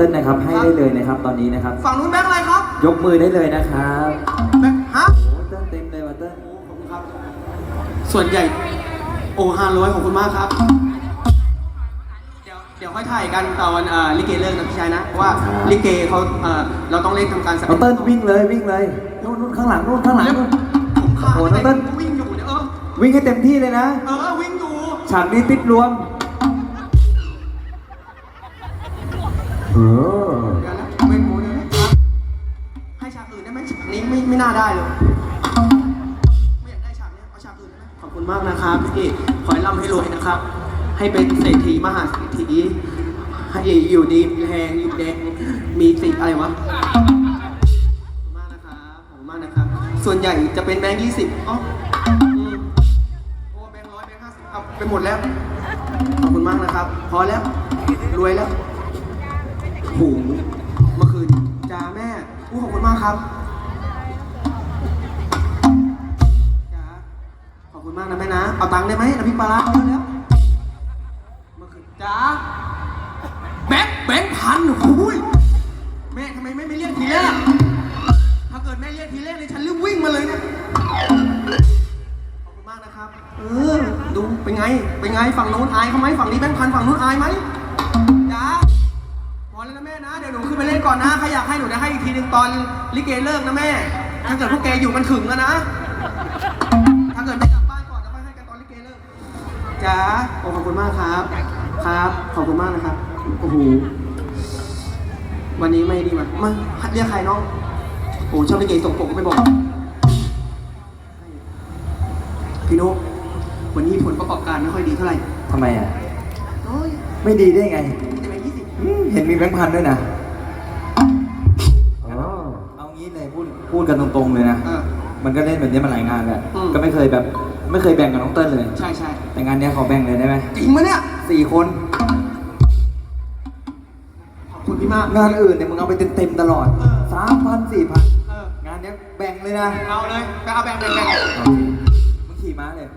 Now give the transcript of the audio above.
ติ้ลนะครับให้ได้เลยนะครับตอนนี้นะครับ ฝั่งนู้นแบงค์อะไรครับยกมือได้เลยนะครับแบงค์ฮะโอ้เติ้ลเต็มเลยว่ะเติ้ลขอบคุณครับ ส่วนใหญ่โอ้ห้าร้อยขอบคุณมากครับ เดี๋ยวเดี๋ยวค่อยถ่ายกันตอนเอ่อลิเกเลิกนะพี่ชายนะเพราะว่าลิเกเขาเอ่อเราต้องเล่นทำการแสดน้องงเติ้ลวิ่งเลยวิ่งเลยนู่นนู่นข้างหลังนู่นข้างหลังนู่น ผมขาดโอ้โหน้องเติ้ลก็วิ่งอยู่เนี่ยเออวิ่งให้เต็มที่เลยนะ เออวิ่งอยู่ ฉากนี้ติดรวม เดี๋ยวนะเว้นหมูเดี๋ยวนะครับให้ฉากอื่นได้ไหมฉากนี้ไม่ไม่น่าได้เลยไม่อยากได้ฉากนี้เอาฉากอื่นได้ไหมขอบคุณมากนะครับพี่ขอให้ร่ำให้รวยนะครับ ให้เป็นเศรษฐีมหาเศรษฐีให้อยู่ดีมีแหงอยู่แดงมีสิอะไรวะขอบคุณมากนะครับขอบคุณมากนะครับ ส่วนใหญ่จะเป็นแบงค์ยี่สิบอ๋ออืมโอ้แบงค์ร้อยแบงค์ห้าสิบเอาไปหมดแล้ว ขอบคุณมากนะครับ พอแล้ว รวยแล้ว โหูเมื่อคืนจ้าแม่อู้ขอบคุณมากครับจ้าขอบคุณมากนะแม่นะเอาตังค์ได้ไหมน้ำพริกปลาร้าเอาแล้วเมื่อคืนจ้าแบงค์แบงค์พันโอ้ยแม่ทำไมไม่ไม่เรียกทีแรกถ้าเกิดแม่เรียกทีแรกเลยฉันรีบวิ่งมาเลยเนี่ยขอบคุณมากนะครับ เออดูเป็นไงเป็นไงฝั่งโน้นอายเขาไหมฝั่งนี้แบงค์พันฝั่งโน้นอายไหมจ้า แล้วนะแม่นะ เดี๋ยวหนูขึ้นไปเล่นก่อนนะใครอยากให้หนูจะให้อีกทีหนึ่งตอนลิเกเลิกนะแม่ ถ้าเกิดพวกแกอยู่กันขึงแล้วนะ ถ้าเกิดไม่กลับบ้านก่อนจะค่อยให้กันตอนลิเกเลิกจ้าโอ้ขอบคุณมากครับ ครับ ขอบคุณมากนะครับ โอ้โห วันนี้ไม่ดีมั้ยมาเรียกใครน้องโอ้ชอบลิเกส่งปกก็ไม่บอก พี่นุ๊กวันนี้ผลประกอบการไม่ค่อยดีเท่าไหร่ทำไมอะ โอ้ยไม่ดีได้ไง เห็นมีแบงค์พันด้วยนะเอางี้เลยพูดพูดกันตรงๆเลยนะ เออ มันก็เล่นแบบนี้มาหลายงานแล้วอืม ก็ไม่เคยแบบไม่เคยแบ่งกับน้องเติ้ลเลย ใช่ใช่แต่งานเนี้ยขอแบ่งเลยได้ไหมจริงมะเนี่ย สี่คน ขอบคุณพี่มาก งานอื่นเนี่ยมึงเอาไปเต็มๆตลอดเออ สามพันสี่พันเอองานเนี้ยแบ่งเลยนะ เอาเลยไปเอาแบ่งแบ่งแบ่งมึงขี่ม้าเลย